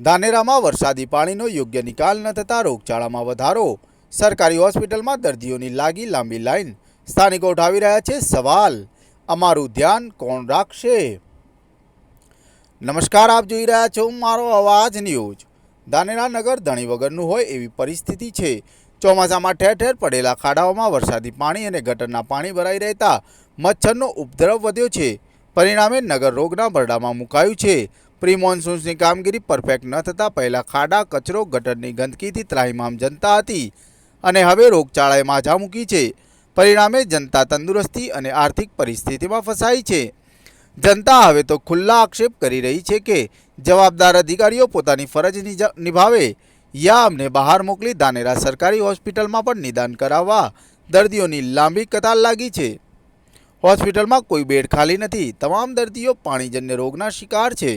ધાનેરામાં વરસાદી પાણીનો યોગ્ય નિકાલ ન થતાં રોગચાળામાં વધારો. સરકારી હોસ્પિટલમાં દર્દીઓની લાગી લાંબી લાઈન. સ્થાનિકો ઉઠાવી રહ્યા છે સવાલ. અમારું ધ્યાન કોણ રાખશે? નમસ્કાર, આપ જોઈ રહ્યા છો મારો અવાજ ન્યૂઝ. ધાનેરા નગર ધણી વગરનું હોય એવી પરિસ્થિતિ છે. ચોમાસામાં ઠેર ઠેર પડેલા ખાડાઓમાં વરસાદી પાણી અને ગટરના પાણી ભરાઈ રહેતા મચ્છરનો ઉપદ્રવ વધ્યો છે. પરિણામે નગર રોગના ભરડામાં મુકાયું છે. પ્રી મોન્સૂન્સની કામગીરી પરફેક્ટ ન થતાં પહેલાં ખાડા, કચરો, ગટરની ગંદકીથી ત્રાહીમામ જનતા હતી અને હવે રોગચાળાએ માજા મૂકી છે. પરિણામે જનતા તંદુરસ્તી અને આર્થિક પરિસ્થિતિમાં ફસાઈ છે. જનતા હવે તો ખુલ્લા આક્ષેપ કરી રહી છે કે જવાબદાર અધિકારીઓ પોતાની ફરજ નિભાવે. યા અમને બહાર મોકલી ધાનેરા સરકારી હોસ્પિટલમાં પણ નિદાન કરાવવા દર્દીઓની લાંબી કતાર લાગી છે. હોસ્પિટલમાં કોઈ બેડ ખાલી નથી. તમામ દર્દીઓ પાણીજન્ય રોગના શિકાર છે.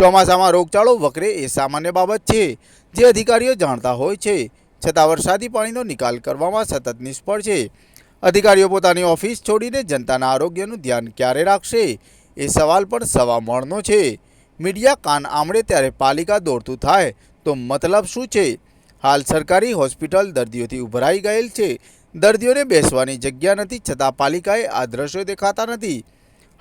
ચોમાસામાં રોગચાળો વકરે એ સામાન્ય બાબત છે. જે અધિકારીઓ જાણતા હોય છે. છતાં વરસાદી પાણીનો નિકાલ કરવામાં સતત નિષ્ફળ છે. અધિકારીઓ પોતાની ઓફિસ છોડીને જનતાના આરોગ્યનું ધ્યાન ક્યારે રાખશે? એ સવાલ પણ સવા મળનો છે. મીડિયા કાન આમળે ત્યારે પાલિકા દોડતું થાય તો મતલબ શું છે? હાલ સરકારી હોસ્પિટલ દર્દીઓથી ઉભરાઈ ગયેલ છે. દર્દીઓને બેસવાની જગ્યા નથી છતાં પાલિકાએ આ દ્રશ્યો દેખાતા નથી.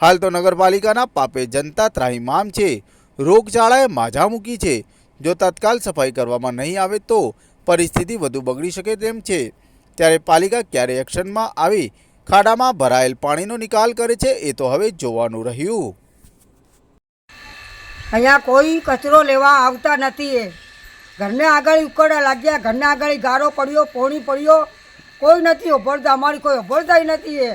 હાલ તો નગરપાલિકાના પાપે જનતા ત્રાહીમામ છે. રોગચાળાએ માઝા મૂકી છે. જો તત્કાલ સફાઈ કરવામાં નહીં આવે તો પરિસ્થિતિ વધુ બગડી શકે તેમ છે. ત્યારે પાલિકા ક્યારે એક્શનમાં આવી ખાડામાં ભરાયેલ પાણીનો નિકાલ કરે છે એ તો હવે જોવાનું રહ્યું. અહીંયા કોઈ કચરો લેવા આવતા નથી એ. ઘરને આગળ ઉકળા લાગ્યા, ઘરને આગળ ગારો પડ્યો, પોણી પડ્યો. કોઈ નથી ઉભરતા, અમારી કોઈ ઉભરતા નથી એ.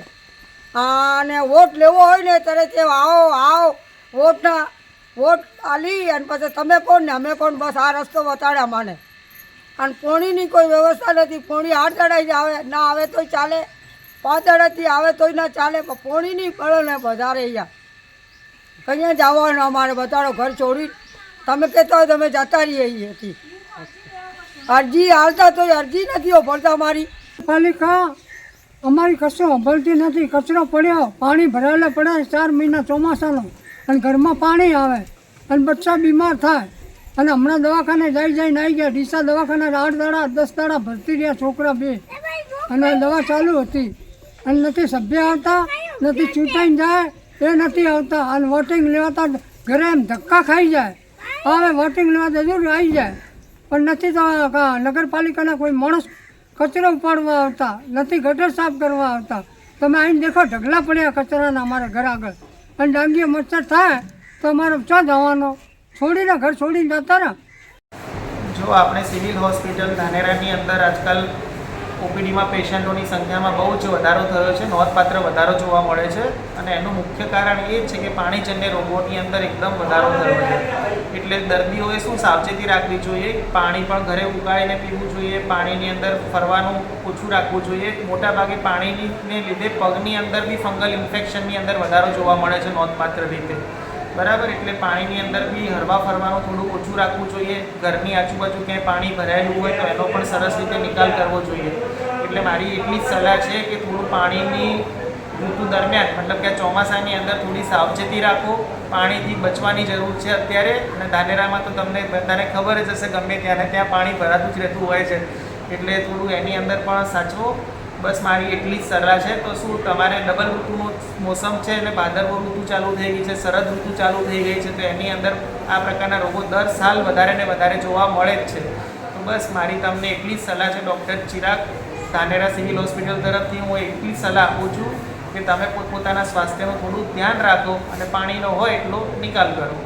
અને વોટ લેવો હોય ને ત્યારે તે આવો આવો, વોટના વોટ આલી અને પછી તમે કોણ ને? અમે કોણ? બસ આ રસ્તો વતાડ્યા માને. અને પોણીની કોઈ વ્યવસ્થા નથી. પોણી આઠ દડાઈ જ આવે ના આવે તોય ચાલે. પાંચ દડાથી આવે તોય ના ચાલે. પણ પોણીની પડે ને વધારે અહીંયા. કઅહીંયા જવાનું અમારે બતાડો ઘર છોડી તમે કહેતા હોય તમે જતા રહીએ અહીંયાથી અરજી હાલતા તો અરજી નથી ભરતા મારી. પાલિકા, અમારી કશું સંભળતી નથી. કચરો પડ્યો. પાણી ભરાયેલા પડે ચાર મહિના ચોમાસાનો. અને ઘરમાં પાણી આવે. અને બચ્ચા બીમાર થાય. અને હમણાં દવાખાને જઈ જઈને આવી ગયા. ડીસા દવાખાને આઠ દાડા, દસ દાડા ભરતી રહ્યા છોકરા બે. અને દવા ચાલુ હતી. અને નથી સભ્ય આવતા, નથી ચૂંટાઈને જાય, એ નથી આવતા. અને વોટિંગ લેવાતા ઘરે એમ ધક્કા ખાઈ જાય. હવે વોટિંગ લેવા જરૂર આવી જાય. પણ નથી તો નગરપાલિકાના કોઈ માણસ કચરો ઉપાડવા આવતા, નથી ગટર સાફ કરવા આવતા. તમે આવીને દેખો, ઢગલા પડ્યા કચરાના અમારા ઘર આગળ. અને ડાંગીએ મચ્છર થાય તો અમારે ચા જવાનો? છોડીને ઘર છોડીને જતા ને જો આપણે સિવિલ હોસ્પિટલ ધાનેરાની અંદર આજકાલ ઓપીડીમાં પેશન્ટોની સંખ્યામાં બહુ જ વધારો થયો છે, નોંધપાત્ર વધારો જોવા મળે છે અને એનું મુખ્ય કારણ એ છે કે પાણીજન્ય રોગોની અંદર એકદમ વધારો થયો છે. એટલે દર્દીઓએ શું સાવચેતી રાખવી જોઈએ? પાણી પણ ઘરે ઉગાડીને પીવું જોઈએ, પાણીની અંદર ફરવાનું ઓછું રાખવું જોઈએ. મોટાભાગે પાણીને લીધે પગની અંદર બી ફંગલ ઇન્ફેક્શનની અંદર વધારો જોવા મળે છે નોંધપાત્ર રીતે. બરાબર? એટલે પાણીની અંદર બી હરવા ફરવાનું થોડું ઓછું રાખવું જોઈએ. ઘરની આજુબાજુ ક્યાંય પાણી ભરાયેલું હોય તો એનો પણ સરસ રીતે નિકાલ કરવો જોઈએ. એટલે મારી એટલી જ સલાહ છે કે થોડું પાણીની ઋતુ દરમિયાન, મતલબ કે ચોમાસાની અંદર થોડી સાવચેતી રાખો. પાણીથી બચવાની જરૂર છે અત્યારે અને ધાનેરામાં તો તમને બધાને ખબર જ હશે ગમે ત્યારે ત્યાં પાણી ભરાતું જ રહેતું હોય છે. એટલે થોડું એની અંદર પણ સાચવો. બસ મારી એટલી જ સલાહ છે. તો શું, તમારે ડબલ ઋતુનો મોસમ છે અને ભાદરવો ઋતુ ચાલુ થઈ ગઈ છે, શરદ ઋતુ ચાલુ થઈ ગઈ છે, તો એની અંદર આ પ્રકારના રોગો દર સાલ વધારે ને વધારે જોવા મળે જ છે. તો બસ મારી તમને એટલી જ સલાહ છે, doctor Chirag Dhanera civil hospital તરફથી હું એટલી સલાહ આપું છું કે તમે પોતપોતાના સ્વાસ્થ્યનું થોડું ધ્યાન રાખો અને પાણીનો હોય એટલો નિકાલ કરો.